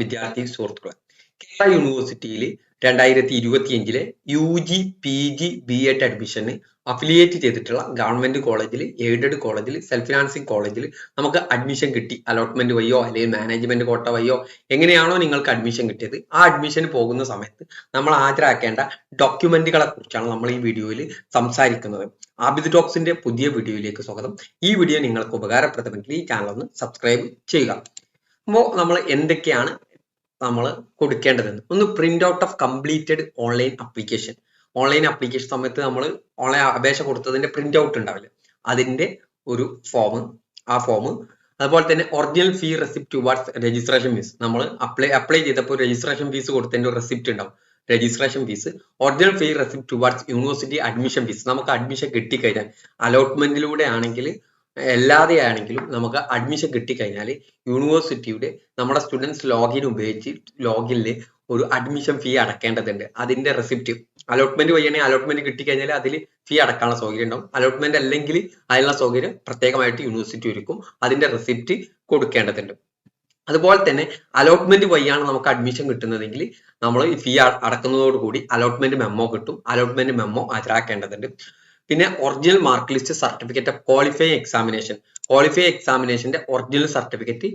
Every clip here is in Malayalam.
വിദ്യാർത്ഥി സുഹൃത്തുക്കളെ. കേരള യൂണിവേഴ്സിറ്റിയിൽ രണ്ടായിരത്തി ഇരുപത്തിയഞ്ചിലെ U G P G B Ed അഡ്മിഷന് അഫിലിയേറ്റ് ചെയ്തിട്ടുള്ള ഗവൺമെന്റ് കോളേജിൽ എയ്ഡഡ് കോളേജിൽ സെൽഫ് ഫിനാൻസിങ് കോളേജിൽ നമുക്ക് അഡ്മിഷൻ കിട്ടി. അലോട്ട്മെന്റ് വഴിയോ അല്ലെങ്കിൽ മാനേജ്മെന്റ് കോട്ട വഴിയോ എങ്ങനെയാണോ നിങ്ങൾക്ക് അഡ്മിഷൻ കിട്ടിയത്. ആ അഡ്മിഷന് പോകുന്ന സമയത്ത് നമ്മൾ ഹാജരാക്കേണ്ട ഡോക്യുമെന്റുകളെ കുറിച്ചാണ് നമ്മൾ ഈ വീഡിയോയിൽ സംസാരിക്കുന്നത്. ആബിദ് ടോക്സിന്റെ പുതിയ വീഡിയോയിലേക്ക് സ്വാഗതം. ഈ വീഡിയോ നിങ്ങൾക്ക് ഉപകാരപ്രദമെങ്കിൽ ഈ ചാനൽ ഒന്ന് സബ്സ്ക്രൈബ് ചെയ്യുക. അപ്പോൾ നമ്മൾ എന്തൊക്കെയാണ് നമ്മൾ കൊടുക്കേണ്ടതെന്ന് ഒന്ന് print out of completed online application online application സമയത്ത് നമ്മൾ ഓൺലൈൻ അപേക്ഷ കൊടുത്തതിന്റെ പ്രിന്റ് ഔട്ട് ഉണ്ടാവില്ല? അതിന്റെ ഒരു ഫോം ആ ഫോം അതുപോലെ തന്നെ original fee receipt towards registration fees നമ്മൾ അപ്ലൈ അപ്ലൈ ചെയ്തപ്പോൾ രജിസ്ട്രേഷൻ ഫീസ് കൊടുത്തതിന്റെ ഒരു റെസിപ്റ്റ് ഉണ്ടാവും. Registration fees original fee receipt towards university admission fees നമുക്ക് അഡ്മിഷൻ കിട്ടിക്കഴിഞ്ഞാൽ അലോട്ട്മെന്റിലൂടെ ആണെങ്കിൽ അല്ലാതെ ആണെങ്കിലും നമുക്ക് അഡ്മിഷൻ കിട്ടിക്കഴിഞ്ഞാൽ യൂണിവേഴ്സിറ്റിയുടെ നമ്മുടെ സ്റ്റുഡൻസ് ലോഗിൻ ഉപയോഗിച്ച് ലോഗിനിൽ ഒരു അഡ്മിഷൻ ഫീ അടക്കേണ്ടതുണ്ട്. അതിന്റെ റെസിപ്റ്റ് അലോട്ട്മെന്റ് വഴിയാണെങ്കിൽ അലോട്ട്മെന്റ് കിട്ടിക്കഴിഞ്ഞാൽ അതിൽ ഫീ അടക്കാനുള്ള സൗകര്യം ഉണ്ടാവും. അലോട്ട്മെന്റ് അല്ലെങ്കിൽ അതിനുള്ള സൗകര്യം പ്രത്യേകമായിട്ട് യൂണിവേഴ്സിറ്റി ഒരുക്കും. അതിന്റെ റെസിപ്റ്റ് കൊടുക്കേണ്ടതുണ്ട്. അതുപോലെ തന്നെ അലോട്ട്മെന്റ് വഴിയാണ് നമുക്ക് അഡ്മിഷൻ കിട്ടുന്നതെങ്കിൽ നമ്മൾ ഈ ഫീ അടക്കുന്നതോടുകൂടി അലോട്ട്മെന്റ് മെമ്മോ കിട്ടും. അലോട്ട്മെന്റ് മെമ്മോ ഹാജരാക്കേണ്ടതുണ്ട്. പിന്നെ original mark list certificate of qualify examination qualify എക്സാമിനേഷന്റെ original certificate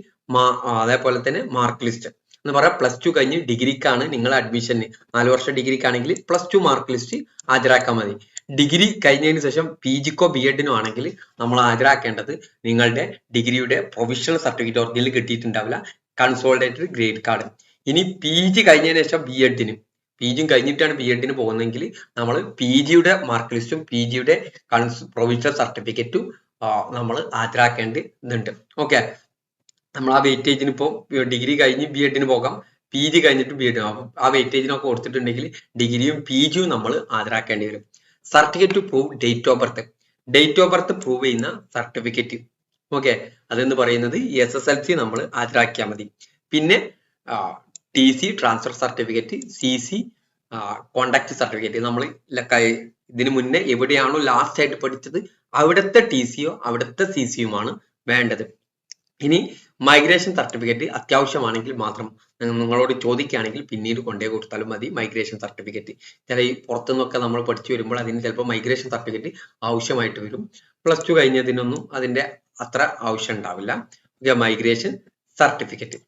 അതേപോലെ തന്നെ മാർക്ക് ലിസ്റ്റ് എന്ന് പറയാം പ്ലസ് ടു കഴിഞ്ഞ് ഡിഗ്രിക്കാണ് നിങ്ങൾ അഡ്മിഷൻ നാല് വർഷ ഡിഗ്രിക്കാണെങ്കിൽ പ്ലസ് ടു മാർക്ക് ലിസ്റ്റ് ഹാജരാക്കാൻ മതി. ഡിഗ്രി കഴിഞ്ഞതിന് ശേഷം പി ജിക്കോ ബി എഡിനോ ആണെങ്കിൽ നമ്മൾ ഹാജരാക്കേണ്ടത് നിങ്ങളുടെ ഡിഗ്രിയുടെ പ്രൊവിഷണൽ സർട്ടിഫിക്കറ്റ് ഒറിജിനൽ കിട്ടിയിട്ടുണ്ടാവില്ല. കൺസോൾഡേറ്റഡ് ഗ്രേഡ് കാർഡ് ഇനി പി ജി കഴിഞ്ഞതിന് ശേഷം ബി എഡിന് പി ജിയും കഴിഞ്ഞിട്ടാണ് ബി എഡിന് പോകുന്നതെങ്കിൽ നമ്മൾ പി ജിയുടെ മാർക്ക് ലിസ്റ്റും പി ജിയുടെ പ്രൊവിഷണൽ സർട്ടിഫിക്കറ്റും നമ്മൾ ഹാജരാക്കേണ്ടതുണ്ട് ഓക്കെ നമ്മൾ ആ വെയിറ്റേജിന് ഇപ്പോൾ ഡിഗ്രി കഴിഞ്ഞ് ബി എഡിന് പോകാം. പി ജി കഴിഞ്ഞിട്ട് ബി എഡ് ആ വെയിറ്റേജിനൊക്കെ കൊടുത്തിട്ടുണ്ടെങ്കിൽ ഡിഗ്രിയും പി ജിയും നമ്മൾ ഹാജരാക്കേണ്ടി വരും. Certificate to prove date of birth date of birth prove ചെയ്യുന്ന സർട്ടിഫിക്കറ്റ് ഓക്കെ അതെന്ന് പറയുന്നത് എസ് എസ് എൽ സി നമ്മൾ ഹാജരാക്കിയാൽ മതി. പിന്നെ T C transfer certificate C C conduct certificate നമ്മൾ ഇതിനു മുന്നേ എവിടെയാണോ ലാസ്റ്റ് ആയിട്ട് പഠിച്ചത് അവിടുത്തെ ടി സിയോ അവിടുത്തെ സി സിയുമാണ് വേണ്ടത്. ഇനി മൈഗ്രേഷൻ സർട്ടിഫിക്കറ്റ് അത്യാവശ്യമാണെങ്കിൽ മാത്രം നിങ്ങളോട് ചോദിക്കുകയാണെങ്കിൽ പിന്നീട് കൊണ്ടേ കൊടുത്താലും മതി മൈഗ്രേഷൻ സർട്ടിഫിക്കറ്റ് ചില ഈ പുറത്തുനിന്നൊക്കെ നമ്മൾ പഠിച്ചു വരുമ്പോൾ അതിന് ചിലപ്പോൾ മൈഗ്രേഷൻ സർട്ടിഫിക്കറ്റ് ആവശ്യമായിട്ട് വരും. പ്ലസ് ടു കഴിഞ്ഞതിനൊന്നും അതിന്റെ അത്ര ആവശ്യം ഉണ്ടാവില്ല. Migration certificate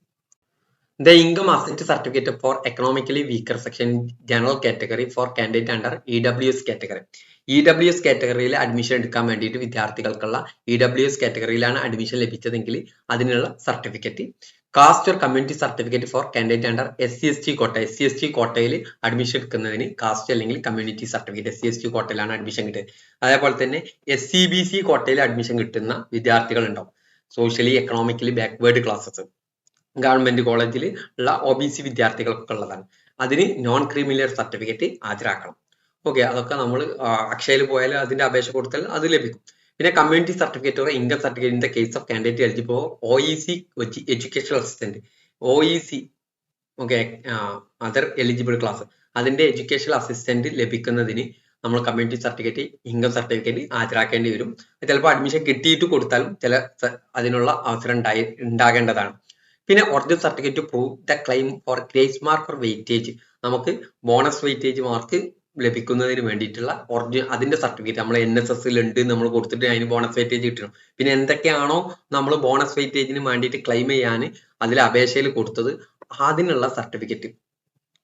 the income asset certificate for economically weaker section general category for candidate under E W S category E W S കാറ്റഗറിയിൽ അഡ്മിഷൻ എടുക്കാൻ വേണ്ടിയിട്ട് വിദ്യാർത്ഥികൾക്കുള്ള ഇ ഡബ്ല്യു എസ് കാറ്റഗറിയിലാണ് അഡ്മിഷൻ ലഭിച്ചതെങ്കിൽ അതിനുള്ള certificate caste or community certificate for candidate under S C S T quota S C S T കോട്ടയിൽ അഡ്മിഷൻ എടുക്കുന്നതിന് കാസ്റ്റ് അല്ലെങ്കിൽ community certificate S C S T കോട്ടയിലാണ് admission കിട്ടുന്നത് അതേപോലെ തന്നെ എസ് സി ബി സി കോട്ടയിൽ അഡ്മിഷൻ കിട്ടുന്ന വിദ്യാർത്ഥികൾ ഉണ്ടാവും socially economically backward classes government കോളേജിൽ ഉള്ള ഒ ബി സി വിദ്യാർത്ഥികൾക്കൊക്കെ ഉള്ളതാണ്. അതിന് നോൺ ക്രീമിലിയർ സർട്ടിഫിക്കറ്റ് ഹാജരാക്കണം. ഓക്കെ അതൊക്കെ നമ്മൾ അക്ഷയയിൽ പോയാൽ അതിന്റെ അപേക്ഷ കൊടുത്താൽ അത് ലഭിക്കും. പിന്നെ community certificate income certificate in the case of candidate eligible O E C educational assistant O E C okay other eligible class അതിന്റെ എഡ്യൂക്കേഷണൽ അസിസ്റ്റന്റ് ലഭിക്കുന്നതിന് നമ്മൾ കമ്മ്യൂണിറ്റി സർട്ടിഫിക്കറ്റ് ഇൻകം സർട്ടിഫിക്കറ്റ് ഹാജരാക്കേണ്ടി വരും. ചിലപ്പോൾ അഡ്മിഷൻ കിട്ടിയിട്ട് കൊടുത്താലും ചില അതിനുള്ള അവസരം ഉണ്ടായി ഉണ്ടാകേണ്ടതാണ്. പിന്നെ original certificate prove the claim for grace mark for weightage നമുക്ക് ബോണസ് വെയിറ്റേജ് മാർക്ക് ലഭിക്കുന്നതിന് വേണ്ടിയിട്ടുള്ള ഒറിജിനൽ അതിന്റെ സർട്ടിഫിക്കറ്റ് നമ്മൾ എൻ എസ് എസ് ഉണ്ട് നമ്മൾ കൊടുത്തിട്ട് അതിന് ബോണസ് വെയിറ്റേജ് കിട്ടണം. പിന്നെ എന്തൊക്കെയാണോ നമ്മൾ ബോണസ് വെയിറ്റേജിന് വേണ്ടിയിട്ട് ക്ലെയിം ചെയ്യാൻ അതിൽ അപേക്ഷയിൽ കൊടുത്തത് അതിനുള്ള സർട്ടിഫിക്കറ്റ്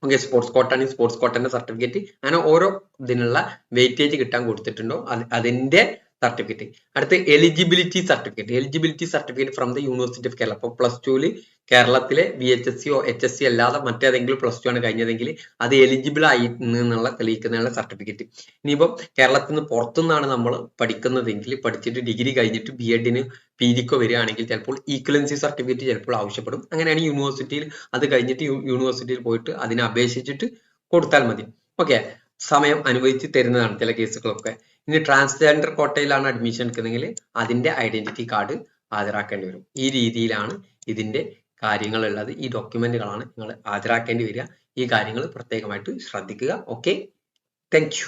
ഓക്കെ സ്പോർട്സ് കോട്ടാണ് സ്പോർട്സ് കോട്ടന്റെ സർട്ടിഫിക്കറ്റ് അങ്ങനെ ഓരോ ഇതിനുള്ള വെയിറ്റേജ് കിട്ടാൻ കൊടുത്തിട്ടുണ്ടോ അതിന്റെ സർട്ടിഫിക്കറ്റ് അടുത്ത eligibility certificate eligibility certificate from the university of Kerala അപ്പോൾ പ്ലസ് ടുവിൽ കേരളത്തിലെ ബി എച്ച് എസ് സിയോ എച്ച് എസ് സി അല്ലാതെ മറ്റേതെങ്കിലും പ്ലസ് ടു ആണ് കഴിഞ്ഞതെങ്കിൽ അത് എലിജിബിൾ ആയി എന്നുള്ള തെളിയിക്കുന്നതിനുള്ള സർട്ടിഫിക്കറ്റ് ഇനിയിപ്പം കേരളത്തിൽ നിന്ന് പുറത്തുനിന്നാണ് നമ്മൾ പഠിക്കുന്നതെങ്കിൽ പഠിച്ചിട്ട് ഡിഗ്രി കഴിഞ്ഞിട്ട് ബി എഡിന് പി ജിക്കോ വരികയാണെങ്കിൽ ചിലപ്പോൾ ഈക്വലൻസി സർട്ടിഫിക്കറ്റ് ചിലപ്പോൾ ആവശ്യപ്പെടും. അങ്ങനെയാണ് യൂണിവേഴ്സിറ്റിയിൽ അത് കഴിഞ്ഞിട്ട് യൂണിവേഴ്സിറ്റിയിൽ പോയിട്ട് അതിനെ അപേക്ഷിച്ചിട്ട് കൊടുത്താൽ മതി. ഓക്കെ സമയം അനുവദിച്ച് തരുന്നതാണ് ചില കേസുകളൊക്കെ ഇനി ട്രാൻസ്ജെൻഡർ കോട്ടയിലാണ് അഡ്മിഷൻ എടുക്കുന്നതെങ്കിൽ അതിന്റെ ഐഡന്റിറ്റി കാർഡ് ഹാജരാക്കേണ്ടി വരും. ഈ രീതിയിലാണ് ഇതിന്റെ കാര്യങ്ങൾ ഉള്ളത് ഈ ഡോക്യുമെന്റുകളാണ് നിങ്ങൾ ഹാജരാക്കേണ്ടി വരിക. ഈ കാര്യങ്ങൾ പ്രത്യേകമായിട്ട് ശ്രദ്ധിക്കുക. Okay thank